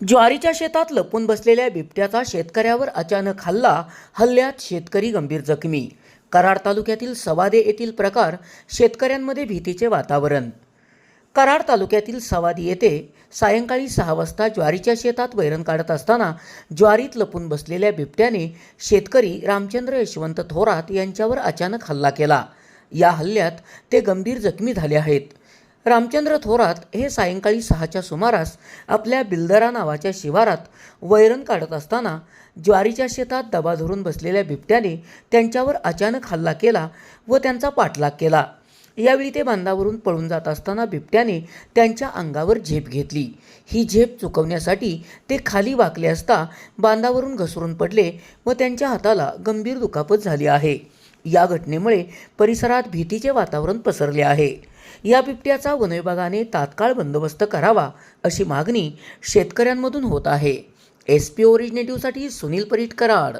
ज्वारीच्या शेतात लपून बसलेल्या बिबट्याचा शेतकऱ्यावर अचानक हल्ला हल्ल्यात शेतकरी गंभीर जखमी. कराड तालुक्यातील सवादे येथील प्रकार शेतकऱ्यांमध्ये भीतीचे वातावरण. कराड तालुक्यातील सवादी येथे सायंकाळी सहा वाजता ज्वारीच्या शेतात वैरण काढत असताना ज्वारीत लपून बसलेल्या बिबट्याने शेतकरी रामचंद्र यशवंत थोरात यांच्यावर अचानक हल्ला केला. या हल्ल्यात ते गंभीर जखमी झाले आहेत. रामचंद्र थोरात हे सायंकाळी सहाच्या सुमारास आपल्या बिल्दरा नावाच्या शिवारात वैरण काढत असताना ज्वारीच्या शेतात दबा धरून बसलेल्या बिबट्याने त्यांच्यावर अचानक हल्ला केला व त्यांचा पाठलाग केला. यावेळी ते बांधावरून पळून जात असताना बिबट्याने त्यांच्या अंगावर झेप घेतली. ही झेप चुकवण्यासाठी ते खाली वाकले असता बांधावरून घसरून पडले व त्यांच्या हाताला गंभीर दुखापत झाली आहे. या घटनेमुळे परिसरात भीतीचे वातावरण पसरले आहे. या बिबट्याचा वनविभागाने तात्काळ बंदोबस्त करावा अशी मागणी शेतकऱ्यांमधून होत आहे. एस पी ओरिजिनेटिव्हसाठी सुनील परीट कराड.